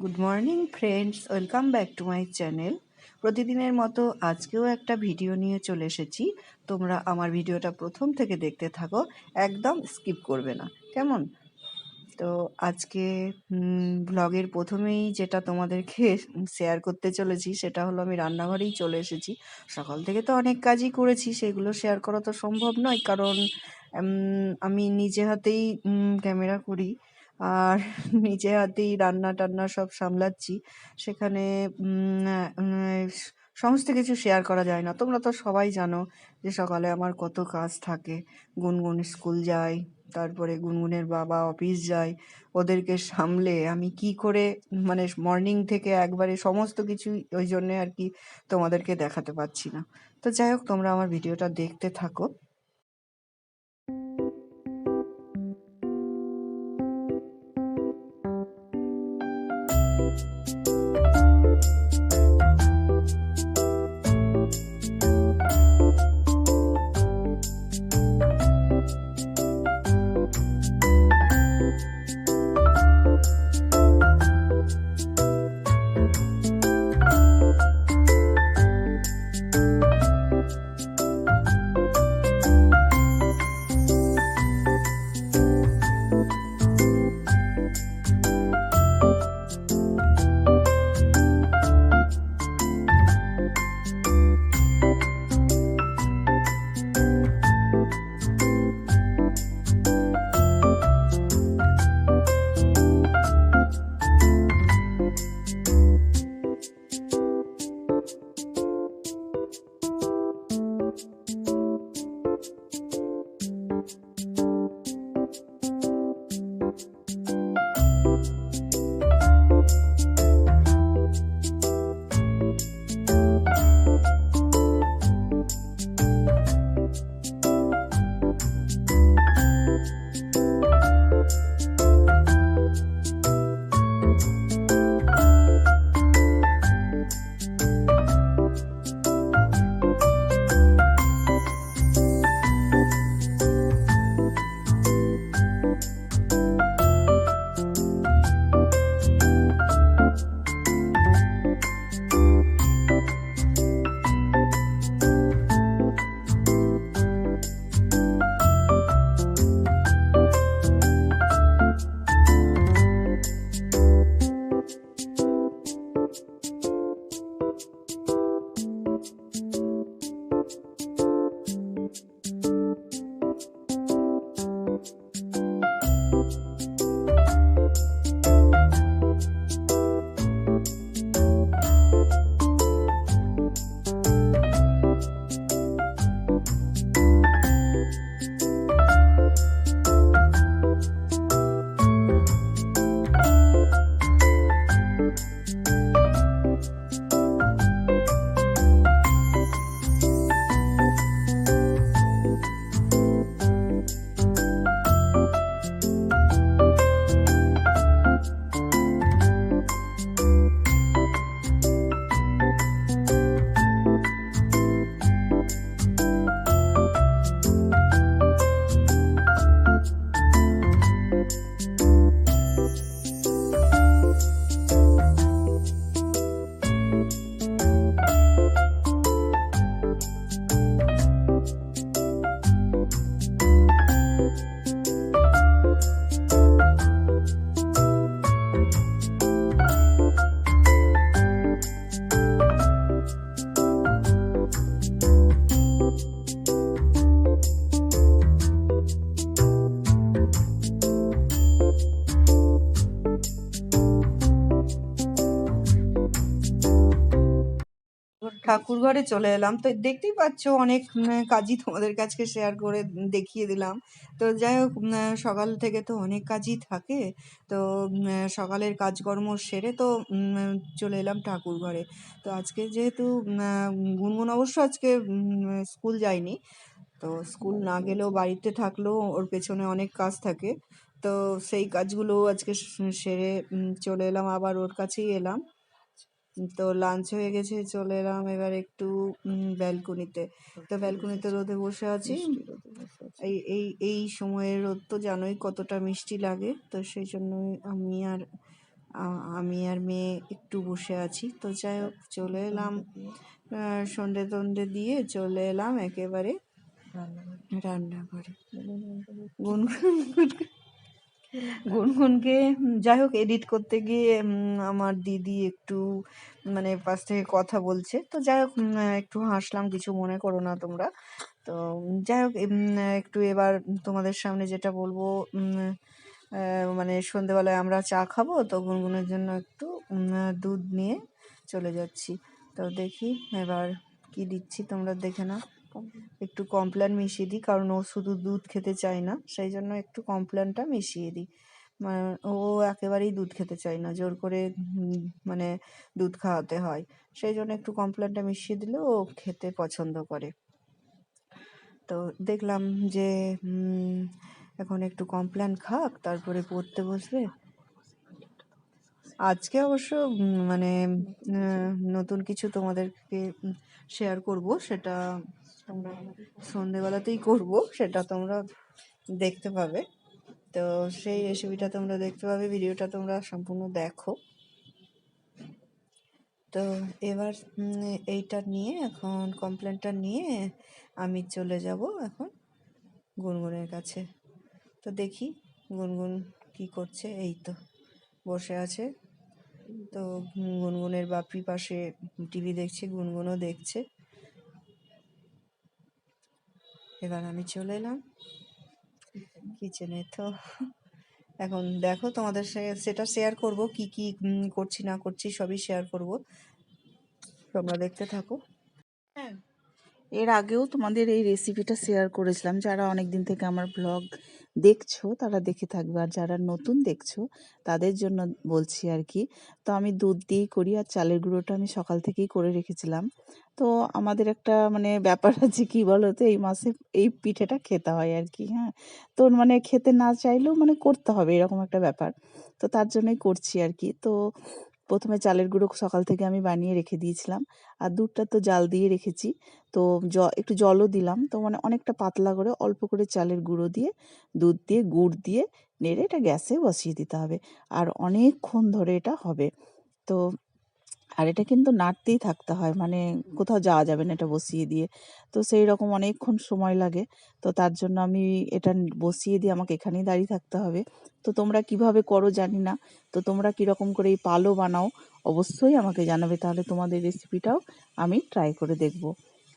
Good morning friends welcome back to my channel প্রতিদিনের মতো আজকেও একটা ভিডিও নিয়ে চলে এসেছি। তোমরা আমার ভিডিওটা প্রথম থেকে দেখতে থাকো। একদম স্কিপ করবে না। কেমন? তো আজকে ব্লগের প্রথমেই যেটা তোমাদেরকে শেয়ার করতে চলেছি, সেটা হলো আমি রান্নাঘরেই চলে এসেছি। সকাল থেকে তো অনেক কাজই করেছি, সেগুলো শেয়ার করা তো সম্ভব নয়। কারণ আমি নিজে হাতেই ক্যামেরা করি। আর নিজে হাতেই রান্না টান্না সব সামলাচ্ছি। সেখানে সমস্ত কিছু শেয়ার করা যায় না। তোমরা তো সবাই জানো যে সকালে আমার কত কাজ থাকে। গুনগুন স্কুল যায় তারপরে গুনগুনের বাবা অফিস যায় ওদেরকে সামলে আমি কি করে মানে মর্নিং থেকে একবারে সমস্ত কিছু ওই জন্যে আর কি তোমাদেরকে দেখাতে পারছি না। তো যাই হোক, তোমরা আমার ভিডিওটা দেখতে থাকো। ঠাকুর ঘরে চলে এলাম। তো দেখতেই পাচ্ছ অনেক কাজই তোমাদের কাছে শেয়ার করে দেখিয়ে দিলাম। তো যাই হোক সকাল থেকে তো অনেক কাজই থাকে। তো সকালের কাজকর্ম সেরে তো চলে এলাম ঠাকুর ঘরে। তো আজকে যেহেতু গুনগুন অবশ্য আজকে স্কুল যায়নি। তো স্কুল না গেলেও বাড়িতে থাকলেও ওর পেছনে অনেক কাজ থাকে। তো সেই কাজগুলো আজকে সেরে চলে এলাম আবার ওর কাছেই এলাম। তো লাঞ্চ হয়ে গেছে চলে এলাম এবার একটু ব্যালকনিতে তো ব্যালকনিতে রোদে বসে আছি। এই এই এই সময়ের রোদ তো জানোই কতটা মিষ্টি লাগে তো সেই জন্যই আমি আর আমি আর মেয়ে একটু বসে আছি। তো যাই হোক চলে এলাম। সন্ধে টন্ধে দিয়ে চলে এলাম একেবারে রান্নাঘরে। গুনগুন গুনগুনকে যাই হোক এডিট করতে গিয়ে আমার দিদি একটু মানে পাশ থেকে কথা বলছে। তো যাই হোক একটু হাসলাম, কিছু মনে করো না তোমরা। তো যাই হোক একটু এবার তোমাদের সামনে যেটা বলব মানে সন্ধেবেলায় আমরা চা খাব, তো গুনগুনের জন্য একটু দুধ নিয়ে চলে যাচ্ছি। তো দেখি, এবার কি দিচ্ছি, তোমরা দেখে নাও। একটু কমপ্ল্যান মিশিয়ে দিই, কারণ ও শুধু দুধ খেতে চায় না, সেই জন্য একটু কমপ্ল্যানটা মিশিয়ে দিই। মা- ও একেবারেই দুধ খেতে চায় না, জোর করে মানে দুধ খাওয়াতে হয়। সেই জন্য একটু কমপ্ল্যানটা মিশিয়ে দিলে ও খেতে পছন্দ করে। তো দেখলাম যে এখন একটু কমপ্ল্যান খাক, তারপরে পড়তে বসবে। আজকে অবশ্য মানে নতুন কিছু তোমাদেরকে শেয়ার করব, সেটা তোমরা সন্ধেবেলাতেই করব, সেটা তোমরা দেখতে পাবে। তো সেই রেসিপিটা তোমরা দেখতে পাবে ভিডিওটা তোমরা সম্পূর্ণ দেখো। তো এবার এইটা নিয়ে, এখন কমপ্লেনটা নিয়ে আমি চলে যাব এখন গুনগুনের কাছে। তো দেখি গুনগুন কি করছে, এই তো, বসে আছে। তো গুনগুনের বাপি পাশে টিভি দেখছে, গুনগুনও দেখছে। এবার আমি চলে এলাম কিচেনে। তো এখন দেখো তোমাদের সেটা শেয়ার করব, কি কি করছি, না করছি, সবই শেয়ার করব। তোমরা দেখতে থাকো। হ্যাঁ এর আগেও তোমাদের এই রেসিপিটা শেয়ার করেছিলাম, যারা অনেক দিন থেকে আমার ব্লগ দেখছ, তারা দেখে থাকবে। আর যারা নতুন দেখছ, তাদের জন্য বলছি আর কি। তো আমি দুধ দিয়েই করি আর চালের গুঁড়োটা আমি সকাল থেকেই করে রেখেছিলাম। তো আমাদের একটা মানে ব্যাপার আছে কি তো এই মাসে এই পিঠেটা খেতে হয় আর কি হ্যাঁ। তো মানে খেতে না চাইলেও মানে করতে হবে, এরকম একটা ব্যাপার। তো তার জন্যই করছি আর কি। তো প্রথমে চালের গুঁড়ো সকাল থেকে আমি বানিয়ে রেখে দিয়েছিলাম। আর দুধটা তো জাল দিয়ে রেখেছি। তো জ, একটু জলও দিলাম। তো মানে অনেকটা পাতলা করে অল্প করে চালের গুঁড়ো দিয়ে, দুধ দিয়ে, গুড় দিয়ে নেড়ে এটা গ্যাসে বসিয়ে দিতে হবে। আর অনেকক্ষণ ধরে এটা হবে। তো আর এটা কিন্তু নাড়তেই থাকতে হয় মানে কোথাও যাওয়া যাবে না এটা বসিয়ে দিয়ে। তো সেই রকম অনেকক্ষণ সময় লাগে। তো তার জন্য আমি এটা বসিয়ে দিয়ে আমাকে এখানেই দাঁড়িয়ে থাকতে হবে। তো তোমরা কীভাবে করো জানি না। তো তোমরা কীরকম করে এই পালো বানাও, অবশ্যই আমাকে জানাবে। তাহলে তোমাদের রেসিপিটাও আমি ট্রাই করে দেখব।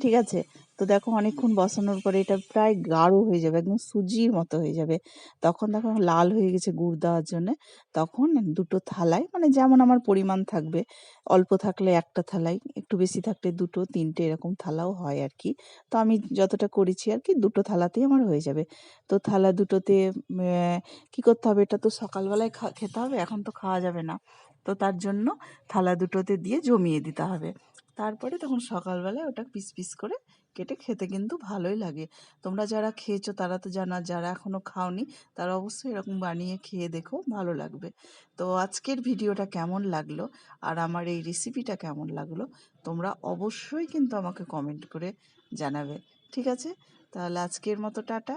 ঠিক আছে? তো দেখো অনেকক্ষণ বসানোর পরে এটা প্রায় গাঢ় হয়ে যাবে, একদম সুজির মতো হয়ে যাবে। তখন দেখো লাল হয়ে গেছে গুড় দেওয়ার জন্যে। তখন দুটো থালায় মানে যেমন আমার পরিমাণ থাকবে, অল্প থাকলে একটা থালায়, একটু বেশি থাকলে দুটো, তিনটে এরকম থালাও হয় আর কি তো আমি যতটা করেছি আর কি দুটো থালাতেই আমার হয়ে যাবে। তো থালা দুটোতে কি করতে হবে? এটা তো সকালবেলায় খেতে হবে, এখন তো খাওয়া যাবে না। তো তার জন্য থালা দুটোতে দিয়ে জমিয়ে দিতে হবে। তারপরে তখন সকালবেলায় ওটা পিস পিস করে কেটে খেতে কিন্তু ভালোই লাগে। তোমরা যারা খেয়েছো তারা তো জানো যারা এখনও খাওনি তারা অবশ্যই এরকম বানিয়ে খেয়ে দেখো, ভালো লাগবে। তো আজকের ভিডিওটা কেমন লাগল আর আমার এই রেসিপিটা কেমন লাগল তোমরা অবশ্যই কিন্তু আমাকে কমেন্ট করে জানাবে। ঠিক আছে? তাহলে আজকের মতো টাটা।